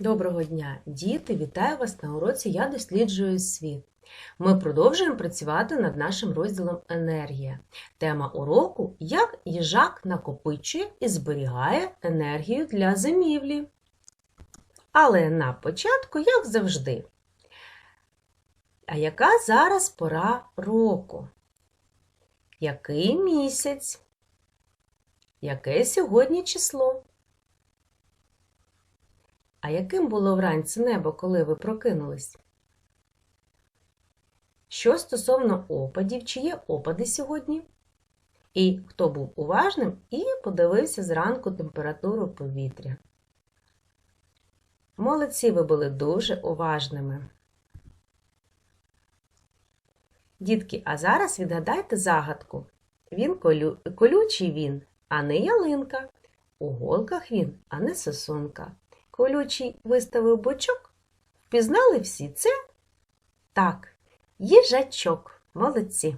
Доброго дня, діти! Вітаю вас на уроці Я досліджую світ. Ми продовжуємо працювати над нашим розділом енергія. Тема уроку як їжак накопичує і зберігає енергію для зимівлі. Але на початку, як завжди. А яка зараз пора року? Який місяць? Яке сьогодні число? А яким було вранці небо, коли ви прокинулись? Що стосовно опадів, чи є опади сьогодні? І хто був уважним і подивився зранку температуру повітря. Молодці, ви були дуже уважними. Дітки, а зараз відгадайте загадку. Він колю... колючий він, а не ялинка. У голках він, а не сосунка. Колючий виставив бочок. Впізнали всі це? Так, їжачок. Молодці.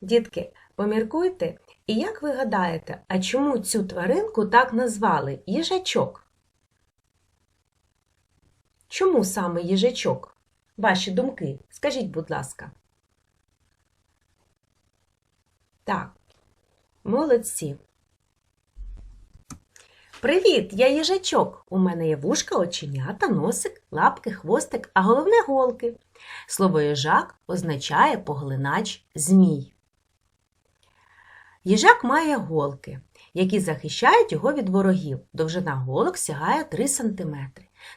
Дітки, поміркуйте, і як ви гадаєте, а чому цю тваринку так назвали їжачок? Чому саме їжачок? Ваші думки, скажіть, будь ласка. Так, молодці. Привіт, я їжачок. У мене є вушка, оченята, носик, лапки, хвостик, а головне голки. Слово їжак означає поглинач змій. Їжак має голки, які захищають його від ворогів. Довжина голок сягає 3 см.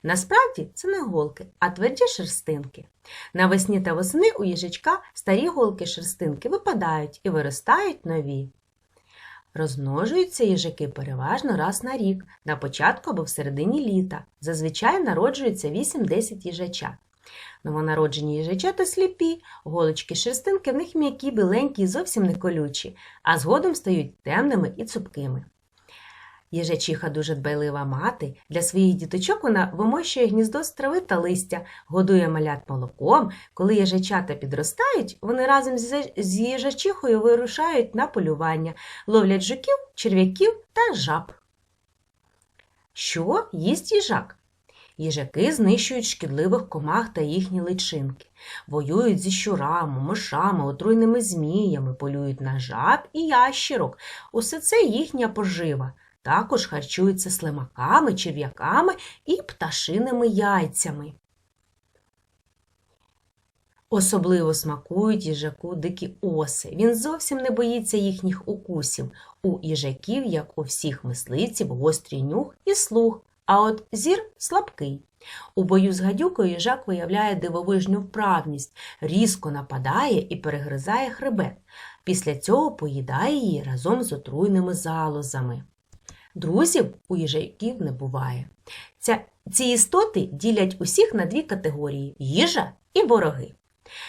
Насправді це не голки, а тверді шерстинки. Навесні та восени у їжачка старі голки шерстинки випадають і виростають нові. Розмножуються їжаки переважно раз на рік, на початку або в середині літа. Зазвичай народжується 8-10 їжачат. Новонароджені їжачата сліпі, голочки шерстинки в них м'які, біленькі і зовсім не колючі, а згодом стають темними і цупкими. Їжачиха дуже дбайлива мати. Для своїх діточок вона вимощує гніздо з трави та листя, годує малят молоком. Коли їжачата підростають, вони разом з- їжачихою вирушають на полювання, ловлять жуків, черв'яків та жаб. Що їсть їжак? Їжаки знищують шкідливих комах та їхні личинки, воюють зі щурами, мишами, отруйними зміями, полюють на жаб і ящірок. Усе це їхня пожива. Також харчуються слимаками, черв'яками і пташиними яйцями. Особливо смакують їжаку дикі оси. Він зовсім не боїться їхніх укусів. У їжаків, як у всіх мисливців, гострий нюх і слух, а от зір слабкий. У бою з гадюкою їжак виявляє дивовижну вправність, різко нападає і перегризає хребет. Після цього поїдає її разом з отруйними залозами. Друзів у їжаків не буває. Ця, ці істоти ділять усіх на дві категорії їжа і вороги.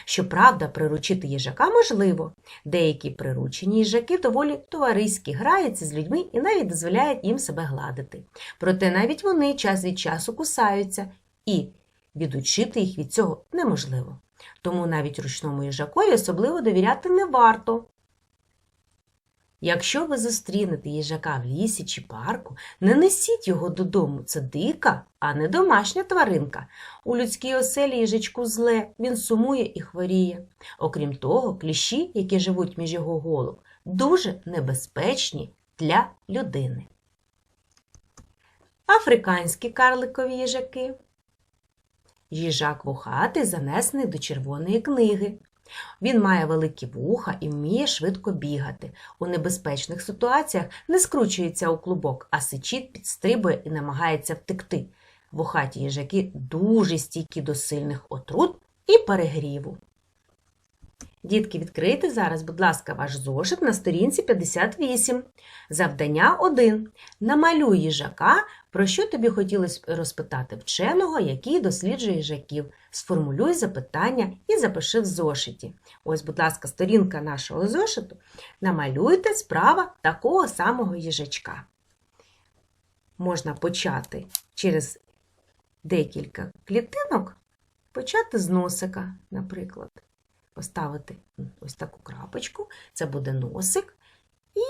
Щоправда, приручити їжака можливо. Деякі приручені їжаки доволі товариські, граються з людьми і навіть дозволяють їм себе гладити. Проте навіть вони час від часу кусаються, і відучити їх від цього неможливо. Тому навіть ручному їжакові особливо довіряти не варто. Якщо ви зустрінете їжака в лісі чи парку, не несіть його додому. Це дика, а не домашня тваринка. У людській оселі їжачку зле, він сумує і хворіє. Окрім того, кліщі, які живуть між його голок, дуже небезпечні для людини. Африканські карликові їжаки. Їжак вухатий занесений до червоної книги. Він має великі вуха і вміє швидко бігати. У небезпечних ситуаціях не скручується у клубок, а сичить, підстрибує і намагається втекти. Вухаті їжаки дуже стійкі до сильних отрут і перегріву. Дітки, відкрийте зараз, будь ласка, ваш зошит на сторінці 58. Завдання 1. Намалюй їжака, про що тобі хотілося розпитати вченого, який досліджує їжаків. Сформулюй запитання і запиши в зошиті. Ось, будь ласка, сторінка нашого зошиту. Намалюйте справа такого самого їжачка. Можна почати через декілька клітинок, почати з носика, наприклад поставити ось таку крапочку, це буде носик, і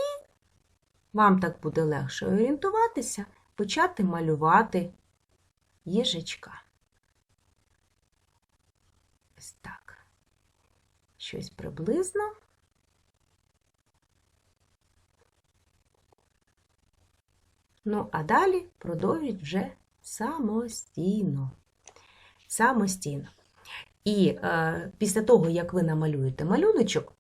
вам так буде легше орієнтуватися, почати малювати їжачка. Ось так. Щось приблизно. Ну, а далі продовжіть вже самостійно. Самостійно. І е, після того, як ви намалюєте малюночок,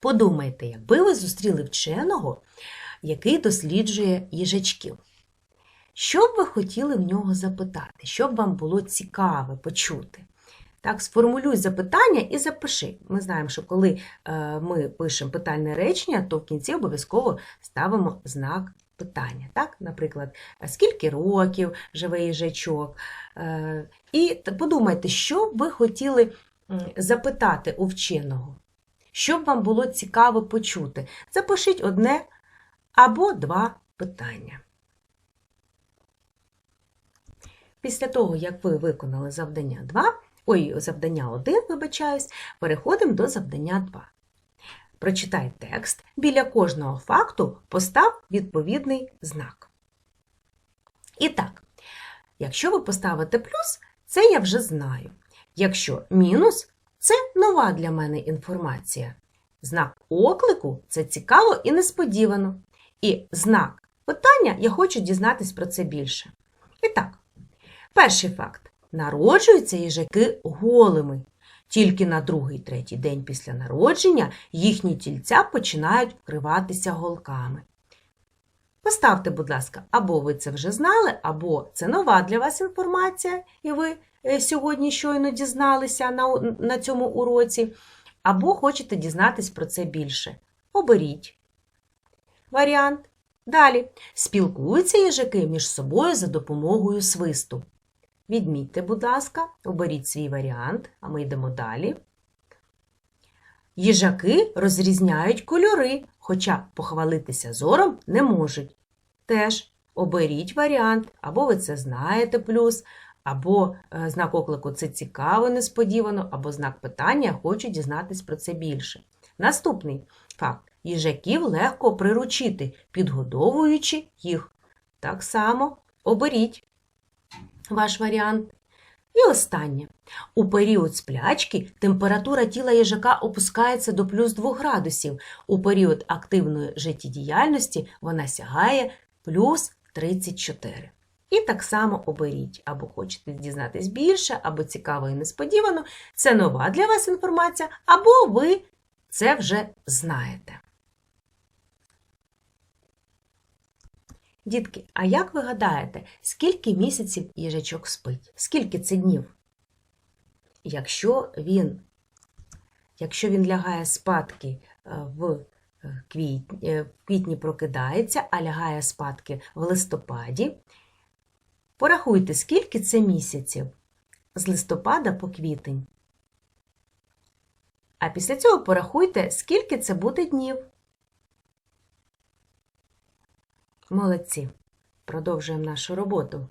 подумайте, якби ви зустріли вченого, який досліджує їжачків. Що б ви хотіли в нього запитати? Що б вам було цікаве почути? Так, сформулюй запитання і запиши. Ми знаємо, що коли е, ми пишемо питальне речення, то в кінці обов'язково ставимо знак питання. Так? Наприклад, скільки років живе їжачок? Е, і подумайте, що б ви хотіли запитати у вченого. Що б вам було цікаво почути? Запишіть одне або два питання. Після того, як ви виконали завдання 2, ой, завдання 1, вибачаюсь, переходимо до завдання 2. Прочитай текст, біля кожного факту постав відповідний знак. І так, якщо ви поставите плюс, це я вже знаю. Якщо мінус, це нова для мене інформація. Знак оклику це цікаво і несподівано. І знак питання я хочу дізнатись про це більше. І так, перший факт. Народжуються їжаки голими. Тільки на другий третій день після народження їхні тільця починають вкриватися голками. Поставте, будь ласка, або ви це вже знали, або це нова для вас інформація, і ви е, сьогодні щойно дізналися на, на цьому уроці, або хочете дізнатись про це більше. Оберіть. Варіант. Далі. Спілкуються їжаки між собою за допомогою свисту. Відмітьте, будь ласка, оберіть свій варіант, а ми йдемо далі. Їжаки розрізняють кольори, хоча похвалитися зором не можуть. Теж оберіть варіант, або ви це знаєте плюс, або е, знак оклику це цікаво, несподівано, або знак питання хочу дізнатись про це більше. Наступний факт. Їжаків легко приручити, підгодовуючи їх. Так само оберіть ваш варіант. І останнє. У період сплячки температура тіла їжака опускається до плюс 2 градусів. У період активної життєдіяльності вона сягає плюс 34. І так само оберіть, або хочете дізнатись більше, або цікаво і несподівано. Це нова для вас інформація, або ви це вже знаєте. Дітки, а як ви гадаєте, скільки місяців їжачок спить? Скільки це днів? Якщо він, якщо він лягає спадки е, в е, квітні, е, в квітні прокидається, а лягає спадки в листопаді, порахуйте, скільки це місяців з листопада по квітень. А після цього порахуйте, скільки це буде днів. Молодці. Продовжуємо нашу роботу.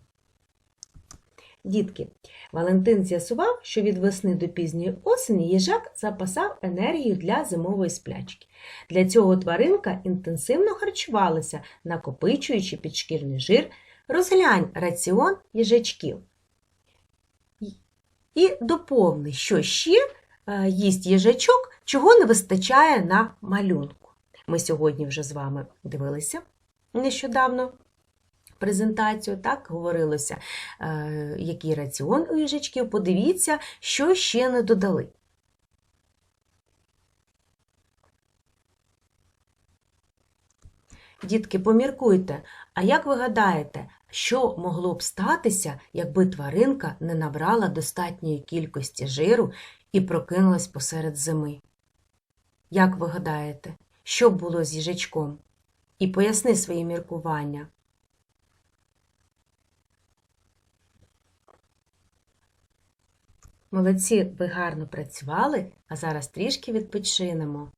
Дітки, Валентин з'ясував, що від весни до пізньої осені їжак запасав енергію для зимової сплячки. Для цього тваринка інтенсивно харчувалася, накопичуючи підшкірний жир. Розглянь раціон їжачків. І доповни, що ще е, їсть їжачок, чого не вистачає на малюнку. Ми сьогодні вже з вами дивилися нещодавно презентацію, так говорилося, е, який раціон у їжачків. Подивіться, що ще не додали. Дітки, поміркуйте, а як ви гадаєте, що могло б статися, якби тваринка не набрала достатньої кількості жиру і прокинулась посеред зими? Як ви гадаєте, що б було з їжачком? І поясни свої міркування. Молодці, ви гарно працювали, а зараз трішки відпочинемо.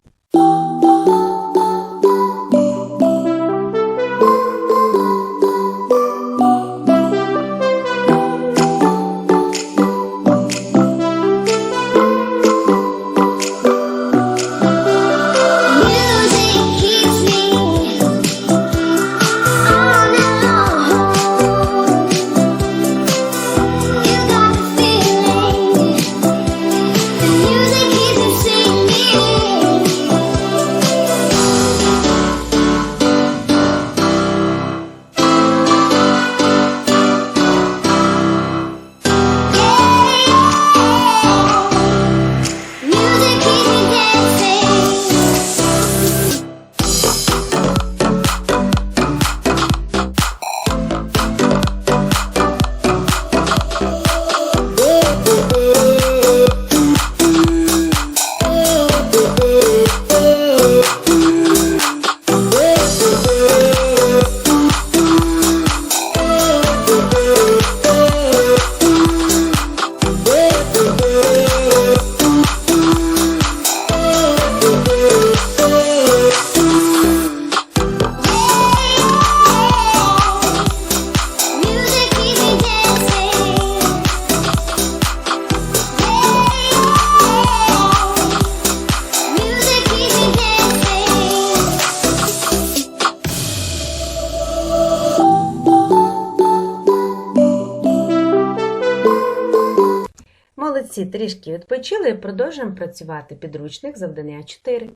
Молодці, трішки відпочили продовжуємо працювати. Підручник завдання 4.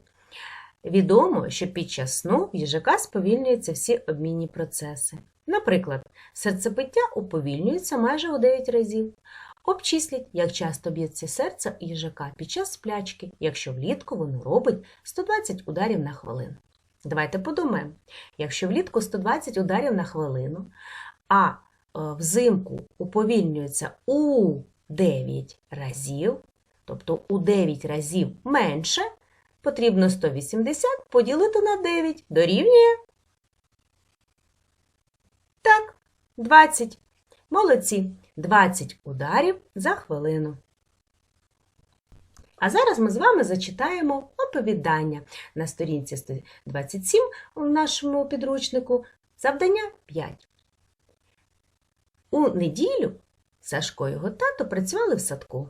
Відомо, що під час сну в їжака сповільнюються всі обмінні процеси. Наприклад, серцебиття уповільнюється майже у 9 разів. Обчисліть, як часто б'ється серце їжака під час сплячки, якщо влітку воно робить 120 ударів на хвилину. Давайте подумаємо, якщо влітку 120 ударів на хвилину, а е, взимку уповільнюється у 9 разів, тобто у 9 разів менше, потрібно 180 поділити на 9 дорівнює. Так, 20. Молодці. 20 ударів за хвилину. А зараз ми з вами зачитаємо оповідання на сторінці 127 у нашому підручнику. Завдання 5. У неділю Сашко і його тато працювали в садку.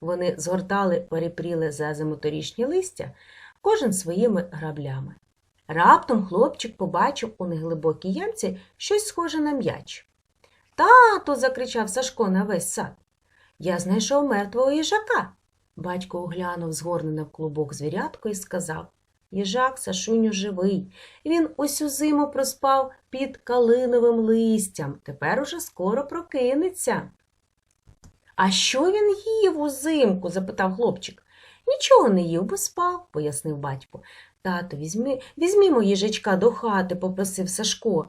Вони згортали перепріле за зиму торішнє листя, кожен своїми граблями. Раптом хлопчик побачив у неглибокій ямці щось схоже на м'яч. Тату. закричав Сашко на весь сад. Я знайшов мертвого їжака. Батько оглянув згорнене в клубок звірятко і сказав Їжак Сашуню живий. Він усю зиму проспав під калиновим листям. Тепер уже скоро прокинеться. А що він їв узимку? запитав хлопчик. Нічого не їв, бо спав, пояснив батько. Тато, візьми, візьмімо їжачка до хати, попросив Сашко.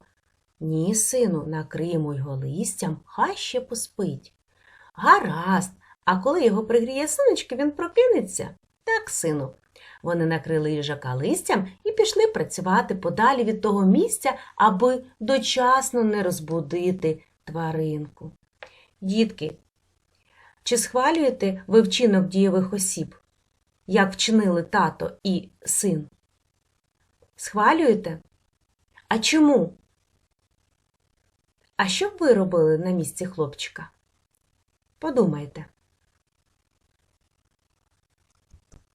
Ні, сину, накриємо його листям, хай ще поспить. Гаразд, а коли його пригріє сонечко, він прокинеться. Так, сину. Вони накрили їжака листям і пішли працювати подалі від того місця, аби дочасно не розбудити тваринку. Дітки, чи схвалюєте ви вчинок дієвих осіб, як вчинили тато і син? Схвалюєте? А чому? А що б ви робили на місці хлопчика? Подумайте.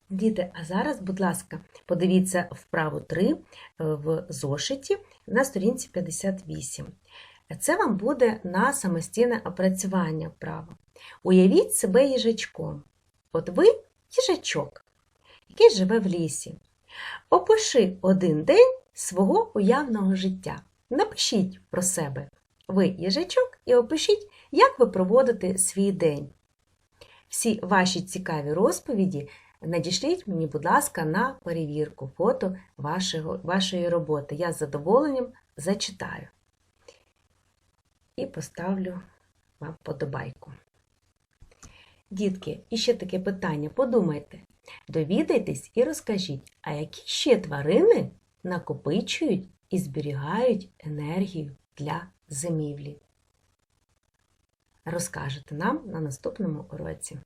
Діти, а зараз, будь ласка, подивіться вправу 3 в зошиті на сторінці 58. Це вам буде на самостійне опрацювання вправо. Уявіть себе їжачком. От ви їжачок, який живе в лісі. Опиши один день свого уявного життя. Напишіть про себе. Ви їжачок і опишіть, як ви проводите свій день. Всі ваші цікаві розповіді надішліть мені, будь ласка, на перевірку фото вашого, вашої роботи. Я з задоволенням зачитаю і поставлю вам подобайку. Дітки, і ще таке питання. Подумайте, довідайтесь і розкажіть, а які ще тварини накопичують і зберігають енергію для зимівлі? Розкажете нам на наступному уроці.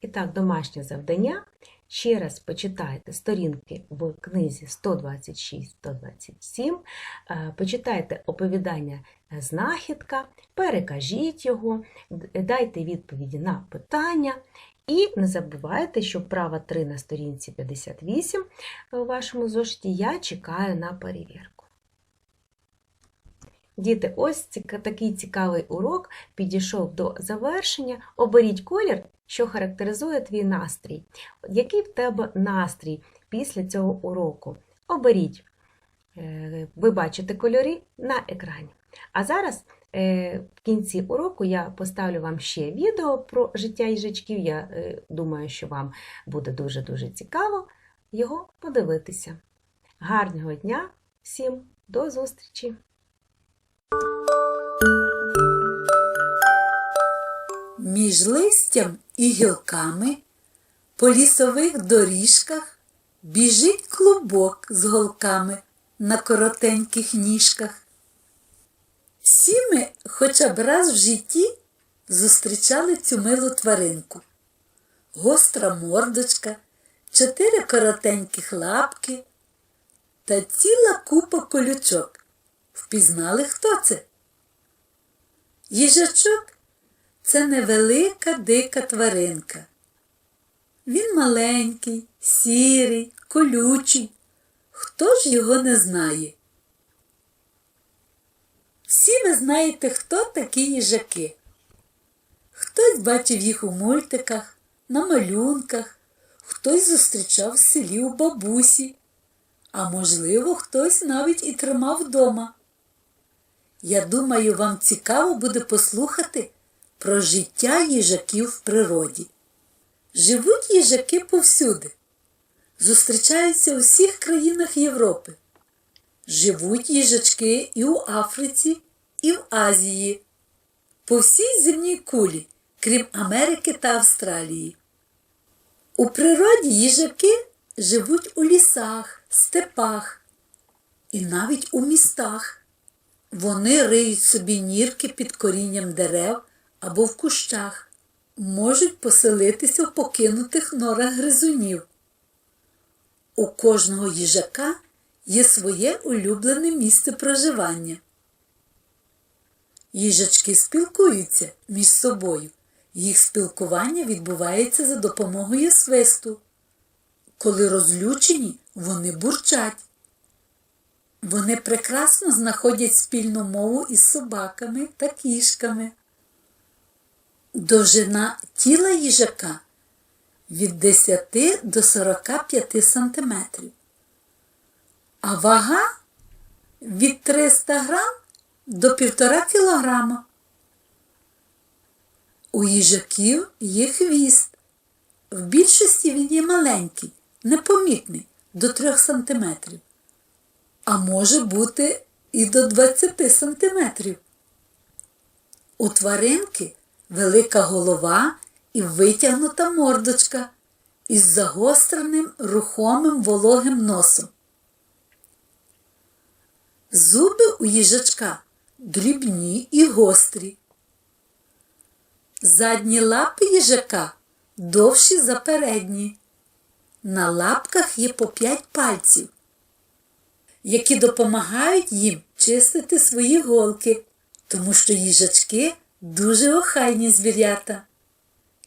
І так, домашнє завдання. Ще раз почитайте сторінки в книзі 126-127, е, почитайте оповідання знахідка, перекажіть його, дайте відповіді на питання. І не забувайте, що вправа 3 на сторінці 58 у вашому зошиті я чекаю на перевірку. Діти, ось такий цікавий урок підійшов до завершення. Оберіть колір, що характеризує твій настрій. Який в тебе настрій після цього уроку? Оберіть. Е, Ви бачите кольори на екрані. А зараз е, в кінці уроку я поставлю вам ще відео про життя їжачків. Я е, думаю, що вам буде дуже-дуже цікаво його подивитися. Гарного дня всім, до зустрічі! Між листям і гілками по лісових доріжках біжить клубок з голками на коротеньких ніжках. Всі ми хоча б раз в житті зустрічали цю милу тваринку. Гостра мордочка, чотири коротеньких лапки та ціла купа колючок. Впізнали, хто це? Їжачок це невелика дика тваринка. Він маленький, сірий, колючий. Хто ж його не знає? Всі ви знаєте, хто такі їжаки. Хтось бачив їх у мультиках, на малюнках, хтось зустрічав в селі у бабусі, а можливо, хтось навіть і тримав вдома. Я думаю, вам цікаво буде послухати про життя їжаків в природі. Живуть їжаки повсюди, зустрічаються у всіх країнах Європи. Живуть їжачки і у Африці, і в Азії, по всій земній кулі, крім Америки та Австралії. У природі їжаки живуть у лісах, степах і навіть у містах. Вони риють собі нірки під корінням дерев або в кущах, можуть поселитися в покинутих норах гризунів. У кожного їжака є своє улюблене місце проживання. Їжачки спілкуються між собою. Їх спілкування відбувається за допомогою свисту. Коли розлючені, вони бурчать. Вони прекрасно знаходять спільну мову із собаками та кішками. Довжина тіла їжака від 10 до 45 см, а вага від 300 грам до 1,5 кг. У їжаків є хвіст. В більшості він є маленький, непомітний до 3 см, а може бути і до 20 см. У тваринки велика голова і витягнута мордочка із загостреним рухомим вологим носом. Зуби у їжачка дрібні і гострі. Задні лапи їжака довші за передні. На лапках є по п'ять пальців, які допомагають їм чистити свої голки, тому що їжачки дуже охайні звірята.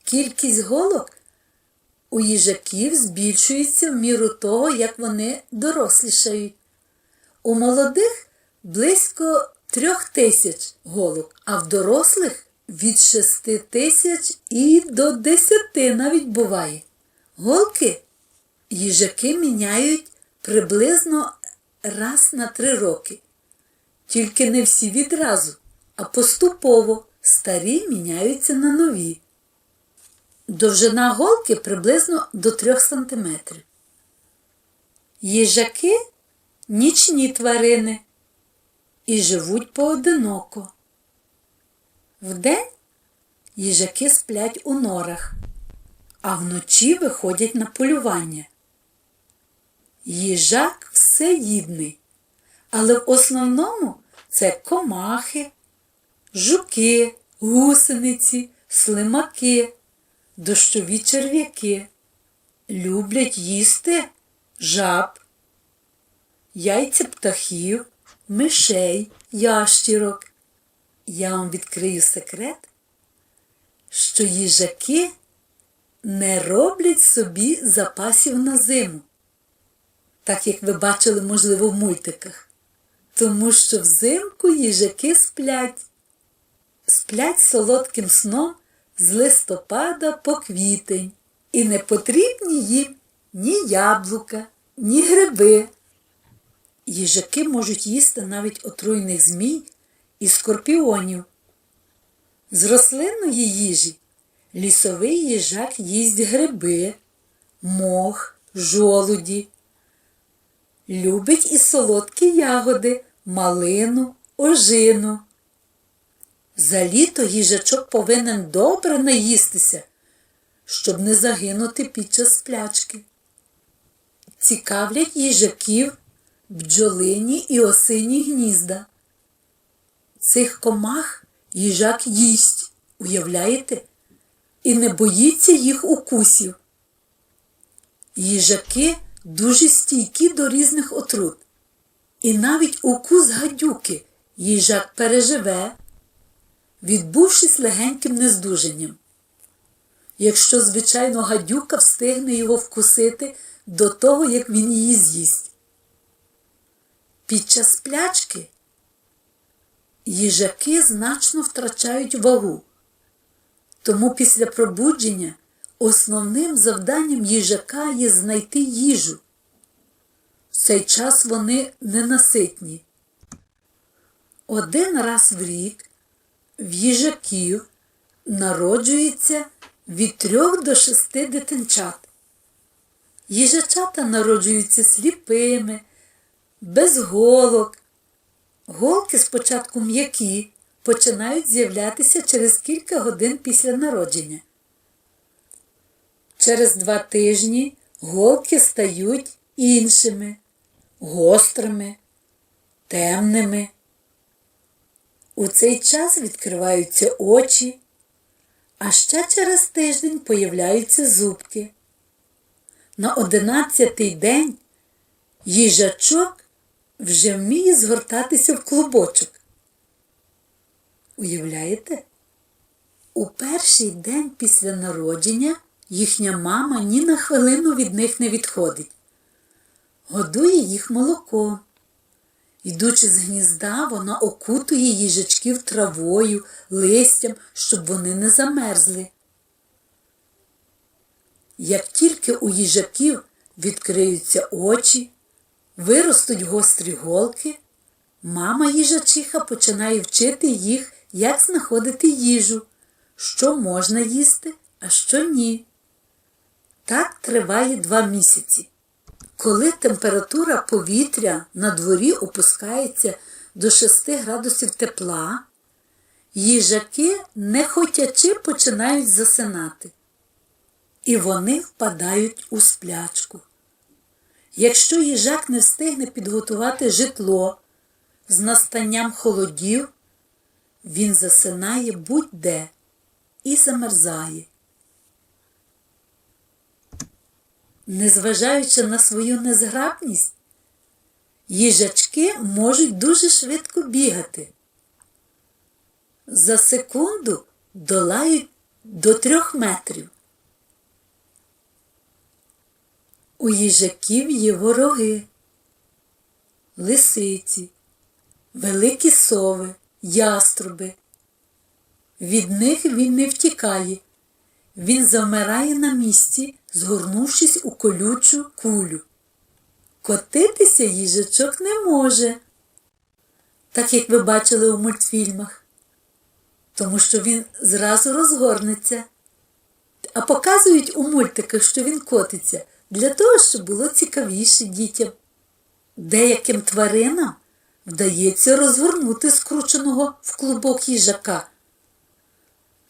Кількість голок у їжаків збільшується в міру того, як вони дорослішають. У молодих близько трьох тисяч голок, а в дорослих від шести тисяч і до десяти навіть буває. Голки їжаки міняють приблизно раз на три роки. Тільки не всі відразу, а поступово старі міняються на нові. Довжина голки приблизно до 3 см. Їжаки нічні тварини і живуть поодиноко. Вдень їжаки сплять у норах, а вночі виходять на полювання. Їжак всеїдний, але в основному це комахи, жуки, гусениці, слимаки, дощові черв'яки. Люблять їсти жаб, яйця птахів, мишей, ящірок. Я вам відкрию секрет, що їжаки не роблять собі запасів на зиму, так як ви бачили, можливо, в мультиках. Тому що взимку їжаки сплять, сплять солодким сном з листопада по квітень, і не потрібні їм ні яблука, ні гриби. Їжаки можуть їсти навіть отруйних змій і скорпіонів. З рослинної їжі лісовий їжак їсть гриби, мох, жолуді. Любить і солодкі ягоди, малину, ожину. За літо їжачок повинен добре наїстися, щоб не загинути під час сплячки. Цікавлять їжаків бджолині і осині гнізда. Цих комах їжак їсть, уявляєте? І не боїться їх укусів. Їжаки дуже стійкі до різних отрут. І навіть укус гадюки їжак переживе, відбувшись легеньким нездужанням. Якщо, звичайно, гадюка встигне його вкусити до того, як він її з'їсть. Під час сплячки їжаки значно втрачають вагу, Тому після пробудження основним завданням їжака є знайти їжу. В цей час вони ненаситні. Один раз в рік в їжаків народжується від трьох до шести дитинчат. Їжачата народжуються сліпими, без голок. Голки спочатку м'які, починають з'являтися через кілька годин після народження. Через два тижні голки стають іншими, гострими, темними. У цей час відкриваються очі, а ще через тиждень появляються зубки. На одинадцятий день їжачок вже вміє згортатися в клубочок. Уявляєте? У перший день після народження їхня мама ні на хвилину від них не відходить. Годує їх молоком. Йдучи з гнізда, вона окутує їжачків травою, листям, щоб вони не замерзли. Як тільки у їжаків відкриються очі, виростуть гострі голки, мама їжачиха починає вчити їх, як знаходити їжу, що можна їсти, а що ні. Так триває два місяці. Коли температура повітря на дворі опускається до 6 градусів тепла, їжаки нехотячи починають засинати. І вони впадають у сплячку. Якщо їжак не встигне підготувати житло з настанням холодів, він засинає будь-де і замерзає. Незважаючи на свою незграбність, їжачки можуть дуже швидко бігати. За секунду долають до трьох метрів. У їжаків є вороги, лисиці, великі сови, яструби. Від них він не втікає. Він завмирає на місці, згорнувшись у колючу кулю. Котитися їжачок не може, так як ви бачили у мультфільмах, тому що він зразу розгорнеться. А показують у мультиках, що він котиться, для того, щоб було цікавіше дітям. Деяким тваринам вдається розгорнути скрученого в клубок їжака.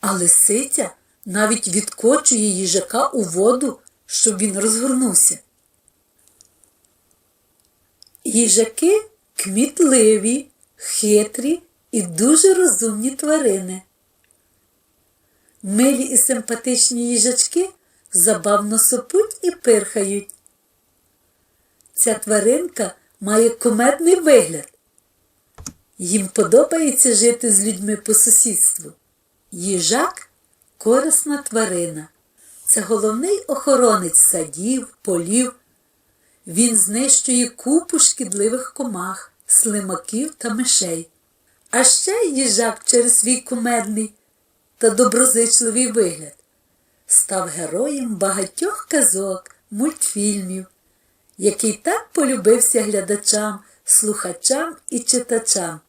А лисиця навіть відкочує їжака у воду, щоб він розгорнувся. Їжаки кмітливі, хитрі і дуже розумні тварини. Милі і симпатичні їжачки забавно сопуть і пирхають. Ця тваринка має кумедний вигляд. Їм подобається жити з людьми по сусідству. Їжак корисна тварина. Це головний охоронець садів, полів. Він знищує купу шкідливих комах, слимаків та мишей. А ще їжак через свій кумедний та доброзичливий вигляд став героєм багатьох казок, мультфільмів, який так полюбився глядачам, слухачам і читачам.